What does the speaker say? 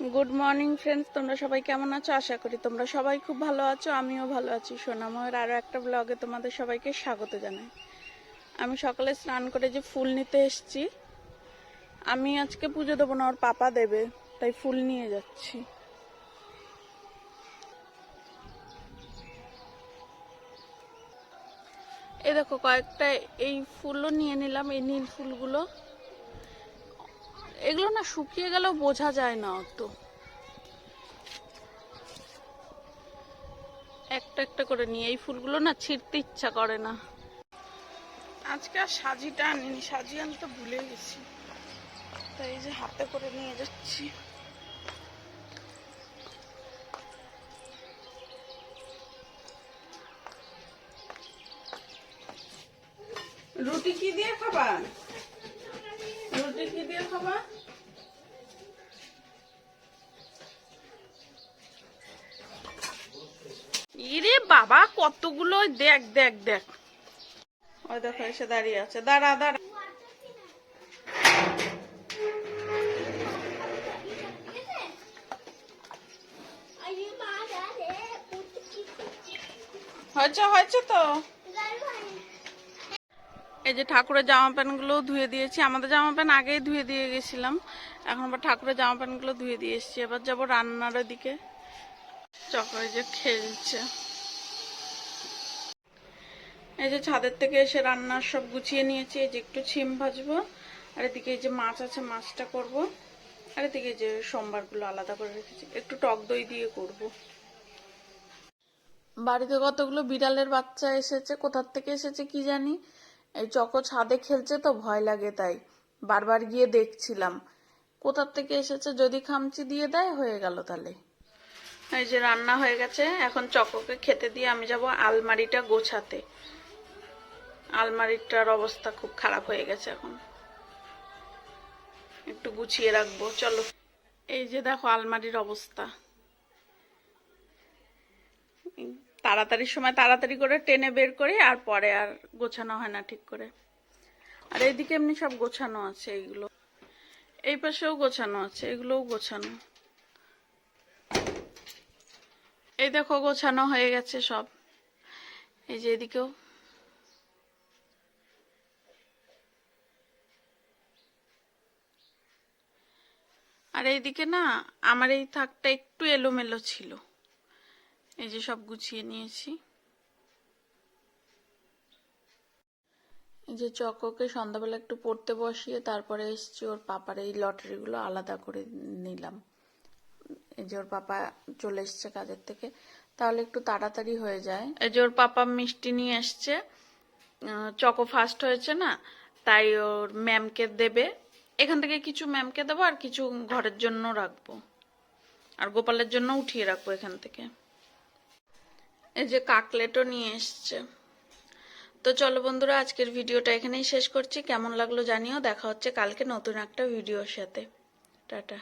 Good morning friends তোমরা সবাই কেমন আছো? আশা করি তোমরা সবাই খুব ভালো আছো, আমিও ভালো আছি। সোনাময়ের আরও একটা ব্লগে তোমাদের সবাইকে স্বাগত জানাই। আমি সকালে স্নান করে যে ফুল নিতে এসেছি, আমি আজকে পুজো দেবো না, ওর পাপা দেবে, তাই ফুল নিয়ে যাচ্ছি। এ দেখো, কয়েকটা এই ফুলও নিয়ে নিলাম, এই নীল ফুলগুলো। এগুলো না শুকিয়ে গেলেও বোঝা যায় না অত। একটা একটা করে নিয়ে এই ফুলগুলো না ছিঁড়তে ইচ্ছা করে না। আজকে আর সাজিটা আনিনি সাজি আনতে ভুলে গেছি। তাই এই যে হাতে করে নিয়ে যাচ্ছি। রুটি কি দিয়ে খাবা? দিয়ে ইরে বাবা, কতগুলো, দেখ দেখ দেখ। ওই দেখো, এসে দাঁড়িয়ে আছে। দাঁড়া দাঁড়া। হয়েছে হয়েছে তো? এই যে ঠাকুরের জামা প্যান্টগুলো ধুয়ে দিয়েছি, আমাদের জামা প্যান্ট আগেই ধুয়ে দিয়ে গেছিলাম। এখন আবার ঠাকুরের জামা প্যান্টগুলো ধুয়ে দিয়ে এসেছি। এবার যাব রান্নার দিকে চকরে যে খেলছে। এই যে ছাদের থেকে এসে রান্নার সব গুছিয়ে নিয়েছি। এই যে একটু ছিম ভাজবো। আর এদিকে এই যে মাছ আছে, মাছটা করব। আর এদিকে যে সোমবারগুলো আলাদা করে রেখেছি। একটু টক দই দিয়ে করব। বাড়িতে কতগুলো বিড়ালের বাচ্চা এসেছে, কোথার থেকে এসেছে কি জানি। এই চকো ছাদে খেলছে তো ভয় লাগে তাই। বারবার গিয়ে দেখছিলাম। কোথার থেকে এসেছে? যদি খামচি দিয়ে দেয়, হয়ে গেল তাহলে। এই যে রান্না হয়ে গেছে। এখন চকোকে খেতে দিয়ে আমি যাব আলমারিটা গোছাতে। আলমারিটার অবস্থা খুব খারাপ হয়ে গেছে এখন। একটু গুছিয়ে রাখব, চলো। এই যে দেখো আলমারির অবস্থা। তাড়াতাড়ি সময় তাড়াতাড়ি করে টেনে বের করি, আর পরে আর গোছানো হয় না ঠিক করে। আর এইদিকে এমনি সব গোছানো আছে এইগুলো এই পাশেও গোছানো আছে, এগুলোও গোছানো। এই দেখো, গোছানো হয়ে গেছে সব। এই যে এদিকেও। আর এইদিকে না, আমার এই থাকটা একটু এলোমেলো ছিল। এই যে সব গুছিয়ে নিয়েছি। এই যে চকোকে সন্ধ্যাবেলা একটু পড়তে বসিয়ে তারপরে এসছি, ওর পাপার এই লটারিগুলো আলাদা করে নিলাম। এই যে ওর পাপা চলে এসছে কাজের থেকে, তাহলে একটু তাড়াতাড়ি হয়ে যায়। এই যে ওর পাপা মিষ্টি নিয়ে এসছে চকো ফার্স্ট হয়েছে না, তাই ওর ম্যামকে দেবে। এখান থেকে কিছু ম্যামকে দেবো আর কিছু ঘরের জন্য রাখব। আর গোপালের জন্য উঠিয়ে রাখব এখান থেকে। এই যে কাকলেটও নিয়ে এসছে। তো চলো বন্ধুরা, আজকের ভিডিওটা এখানেই শেষ করছি। কেমন লাগল জানিও। দেখা হচ্ছে কালকে নতুন একটা ভিডিওর সাথে। টাটা।